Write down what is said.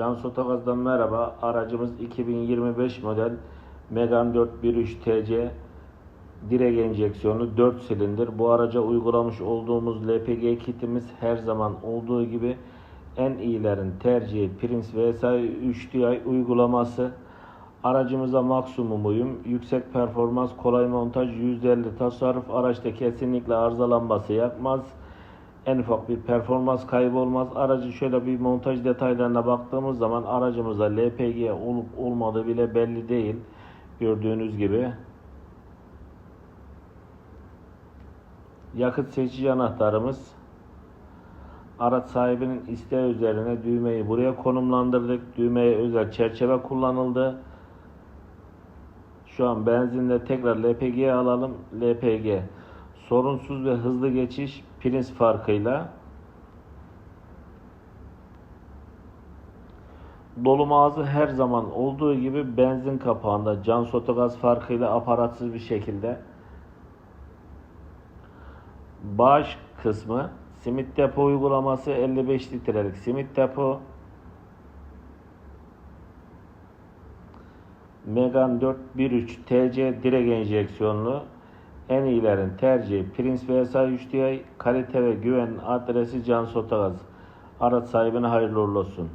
Can Sotogaz'dan merhaba. Aracımız 2025 model Megane 413 TC direk enjeksiyonlu 4 silindir. Bu araca uygulamış olduğumuz LPG kitimiz her zaman olduğu gibi en iyilerin tercihi Prince VSI 3 DI uygulaması. Aracımıza maksimum uyum, yüksek performans, kolay montaj, %50 tasarruf, araçta kesinlikle arıza lambası yakmaz. En ufak bir performans kaybı olmaz. Aracın şöyle bir montaj detaylarına baktığımız zaman aracımızda LPG olup olmadığı bile belli değil. Gördüğünüz gibi. Yakıt seçici anahtarımız. Araç sahibinin isteği üzerine düğmeyi buraya konumlandırdık. Düğmeye özel çerçeve kullanıldı. Şu an benzinle tekrar LPG'ye alalım. LPG sorunsuz ve hızlı geçiş Prince farkıyla dolum ağzı her zaman olduğu gibi benzin kapağında can sotogaz farkıyla aparatsız bir şekilde. Bağış kısmı simit depo uygulaması 55 litrelik simit depo. Megane 413 TC direk enjeksiyonlu en iyilerin tercihi Prince VSI 3DI kalite ve güven adresi Can Sotagaz. Araç sahibine hayırlı uğurlu olsun.